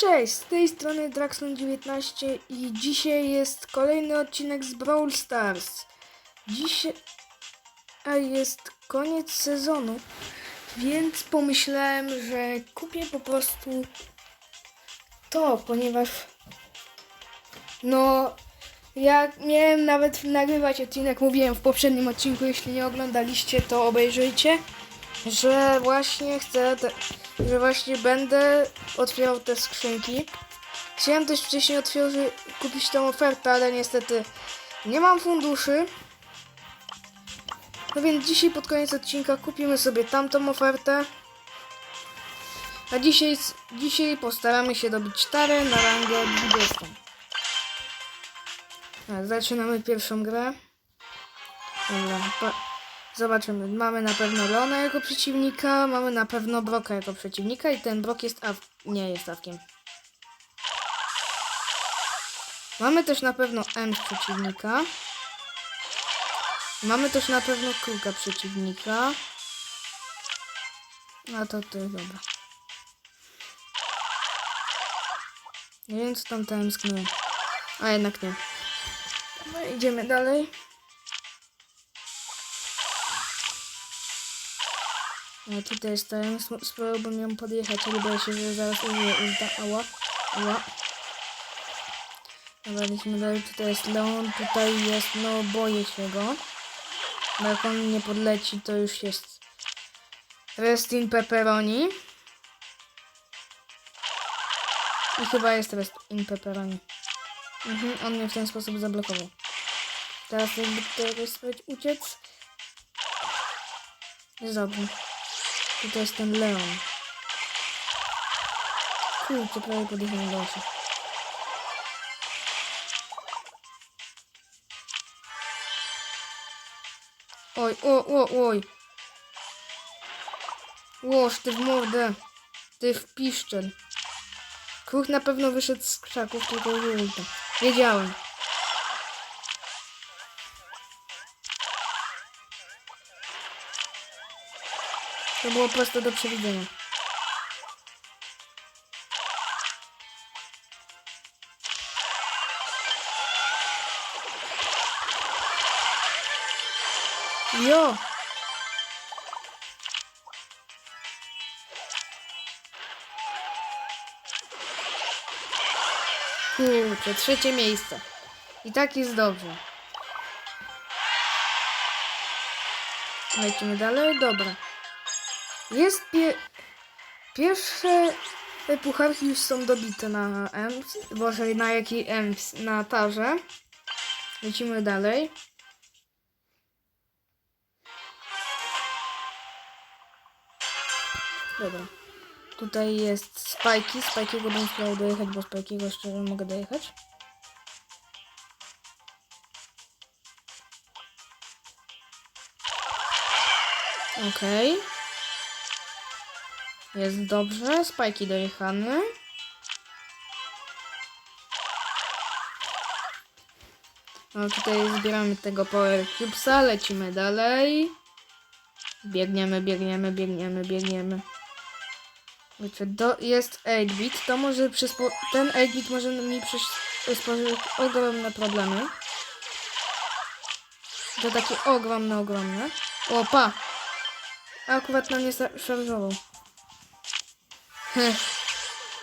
Cześć, z tej strony Draxon19 i dzisiaj jest kolejny odcinek z Brawl Stars. Dzisiaj jest koniec sezonu, więc pomyślałem, że kupię po prostu to, ponieważ no ja miałem nawet nagrywać odcinek, mówiłem w poprzednim odcinku, jeśli nie oglądaliście, to obejrzyjcie, że właśnie chcę, te, że właśnie będę otwierał te skrzynki. Chciałem też wcześniej otworzyć, kupić tą ofertę, ale niestety nie mam funduszy. No więc dzisiaj pod koniec odcinka kupimy sobie tamtą ofertę. A dzisiaj, dzisiaj postaramy się dobić tarę na rangę 20. Tak, zaczynamy pierwszą grę. Dobra, zobaczymy. Mamy na pewno Leona jako przeciwnika, mamy na pewno Broka jako przeciwnika i ten Brok jest Aw... nie jest Awkiem. Mamy też na pewno M przeciwnika. Mamy też na pewno Kruka przeciwnika. A to jest dobra. Nie wiem co tam tęsknię. A jednak nie. No idziemy dalej. No tutaj stałem, sp- spróbowałbym ją podjechać, ale boję się, że zaraz użyję ulta. Ała, ała. Dobra, lecimy dalej. Tutaj jest Leon, tutaj jest, no boję się go. Bo jak on nie podleci, to już jest Rest in Pepperoni. I chyba jest Rest in Pepperoni. Mhm, on mnie w ten sposób zablokował. Teraz jakby tutaj jakoś spróbować uciec. Jest. Tutaj jest ten Leon. Kurczę, prawie podjechałem do osób. Oj, o, o, oj. Łoż, ty w mordę. Ty w piszczel. Kruch na pewno wyszedł z krzaków, tylko ulta. Wiedziałem. To było proste do przewidzenia. Jo! Kurczę, trzecie miejsce. I tak jest dobrze. Lecimy dalej? Dobra. Jest pie... Pierwsze pucharki już są dobite na M. Boże, na jaki M? Na tarze. Lecimy dalej. Dobra. Tutaj jest Spajki. Spajkiego bym chciał dojechać, bo Spajkiego szczerze mogę dojechać. Okej. Jest dobrze. Spajki dojechane. No tutaj zbieramy tego Power Cubesa. Lecimy dalej. Biegniemy, biegniemy, biegniemy, biegniemy. Wiecie, do, jest 8-bit, to może przyspo, ten 8-bit może mi przysporzyć ogromne problemy. To takie ogromne, ogromne. Opa! Akurat na mnie za- szarżował.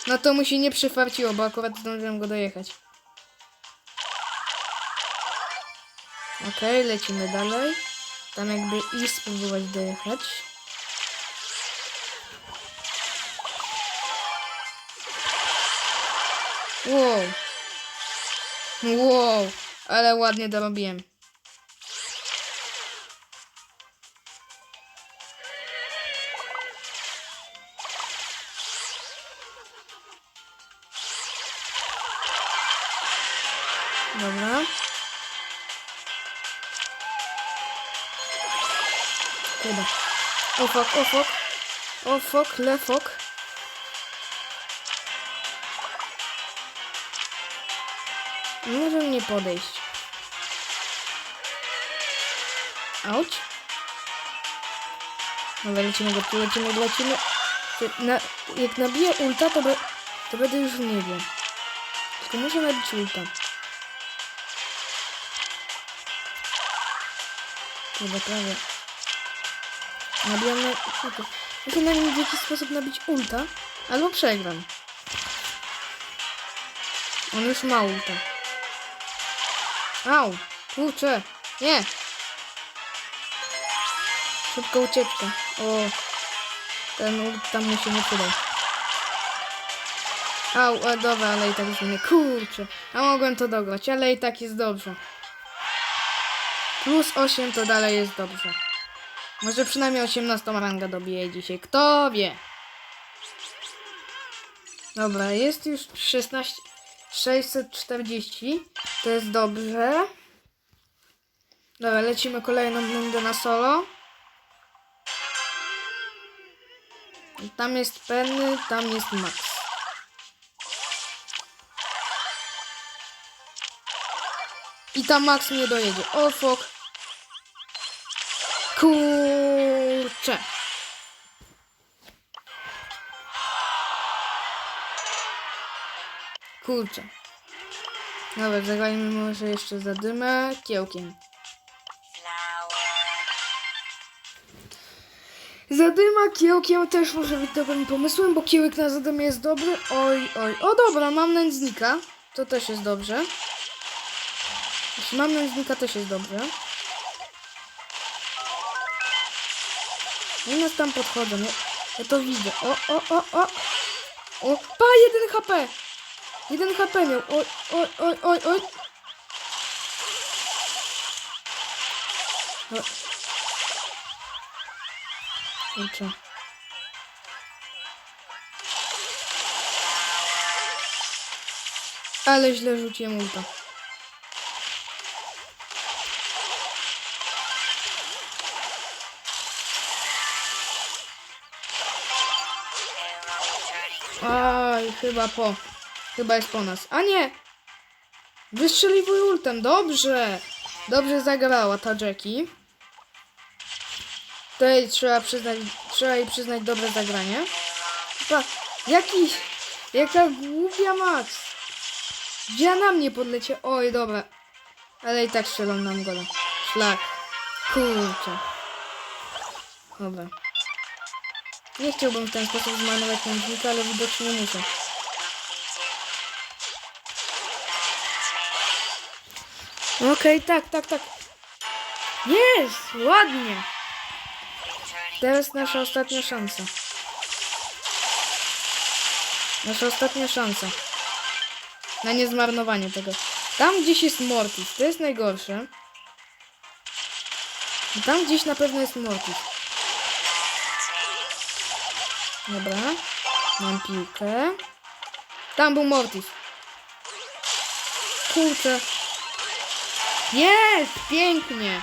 No to mu się nie przyfarciło, bo akurat zdążyłem go dojechać. Okej, lecimy dalej. Tam jakby i spróbować dojechać. Wow. Wow, ale ładnie dorobiłem. Dobra. Chyba. O fuck, o fuck. O fuck, le fuck. Może mnie podejść. Auć. Dobra, lecimy go, lecimy, lecimy. Na, jak nabiję ulta, to be, to będę już w niebie. Tylko muszę nabić ulta. Chyba prawie. Nabijam na... Na nim w jakiś sposób nabić ulta, albo przegram. On już ma ulta. Au! Kurczę! Nie! Szybka ucieczka. O! Ten ult tam mu się nie przydał. Au, a dobra, ale i tak zginę. Kurczę. A mogłem to dograć, ale i tak jest dobrze. Plus 8 to dalej jest dobrze. Może przynajmniej 18 ranga dobiję dzisiaj. Kto wie? Dobra, jest już 16... 640. To jest dobrze. Dobra, lecimy kolejną rundę na solo. Tam jest Penny, tam jest Max. I tam Max mnie dojedzie. O fuck. Kurczę. Kurczę. Dobra, zagrajmy może jeszcze za dymę kiełkiem. Zadyma kiełkiem też może być dobrym pomysłem, bo kiełek na zadymie jest dobry. Oj, oj. O dobra, mam nędznika. To też jest dobrze. Jeśli mam nędznika, też jest dobrze. Nie nas tam podchodzą. Ja, ja to widzę. O, o, o, o. O, pa, jeden HP. Jeden HP miał. Oj, oj, oj, oj, oj. No. Kurczę. Ale źle rzuciłem ulta. Chyba po. Chyba jest po nas. A nie! Wystrzeliwuj ultem, dobrze! Dobrze zagrała ta Jackie. Tutaj trzeba przyznać, trzeba jej przyznać dobre zagranie. Pa, jaki, jaka głupia Max. Gdzie na mnie podlecie? Oj, dobra. Ale i tak strzelam nam gola. Szlak. Kurczę. Dobra. Nie chciałbym w ten sposób zmarnować nędznika, ale widocznie muszę. Okej, tak, tak, tak. Jest! Ładnie! Teraz nasza ostatnia szansa. Nasza ostatnia szansa. Na niezmarnowanie tego. Tam gdzieś jest Mortis. To jest najgorsze. Tam gdzieś na pewno jest Mortis. Dobra. Mam piłkę. Tam był Mortis. Kurczę. Jest! Pięknie!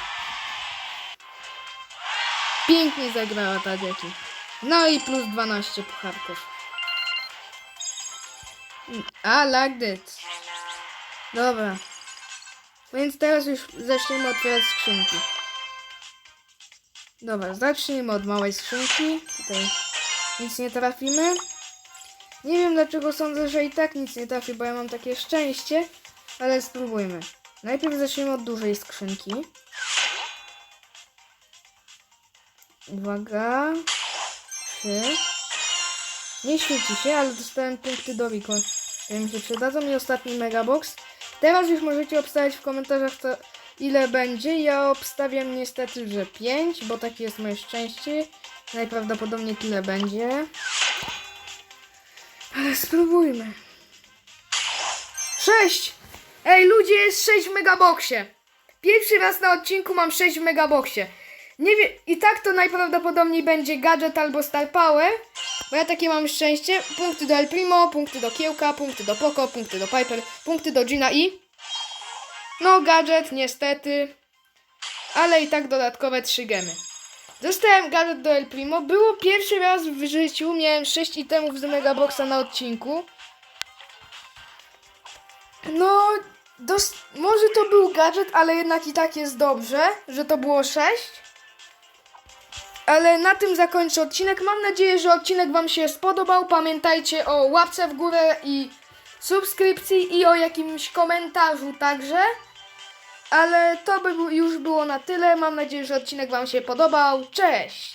Pięknie zagrała ta dzieci. No i plus 12 pucharków. I like that. Dobra. Więc teraz już zaczniemy otwierać skrzynki. Dobra, zacznijmy od małej skrzynki. Tutaj nic nie trafimy. Nie wiem dlaczego sądzę, że i tak nic nie trafi, bo ja mam takie szczęście, ale spróbujmy. Najpierw zaczniemy od dużej skrzynki. Uwaga. Trzy. Nie świeci się, ale dostałem punkty do które mi się przydadzą i ostatni megabox. Teraz już możecie obstawiać w komentarzach co, ile będzie. Ja obstawiam niestety, że 5, bo takie jest moje szczęście. Najprawdopodobniej tyle będzie. Ale spróbujmy. 6! Ej, ludzie, jest 6 w megaboxie. Pierwszy raz na odcinku mam 6 w megaboxie. Nie wiem, i tak to najprawdopodobniej będzie gadżet albo star power, bo ja takie mam szczęście. Punkty do El Primo, punkty do Kiełka, punkty do Poco, punkty do Piper, punkty do Gina i... No, gadżet, niestety. Ale i tak dodatkowe 3 gemy. Dostałem gadżet do El Primo. Było pierwszy raz w życiu, miałem 6 itemów z Megaboxa na odcinku. No, dos- może to był gadżet, ale jednak i tak jest dobrze, że to było 6. Ale na tym zakończę odcinek. Mam nadzieję, że odcinek Wam się spodobał. Pamiętajcie o łapce w górę i subskrypcji i o jakimś komentarzu także. Ale to by już było na tyle. Mam nadzieję, że odcinek Wam się podobał. Cześć!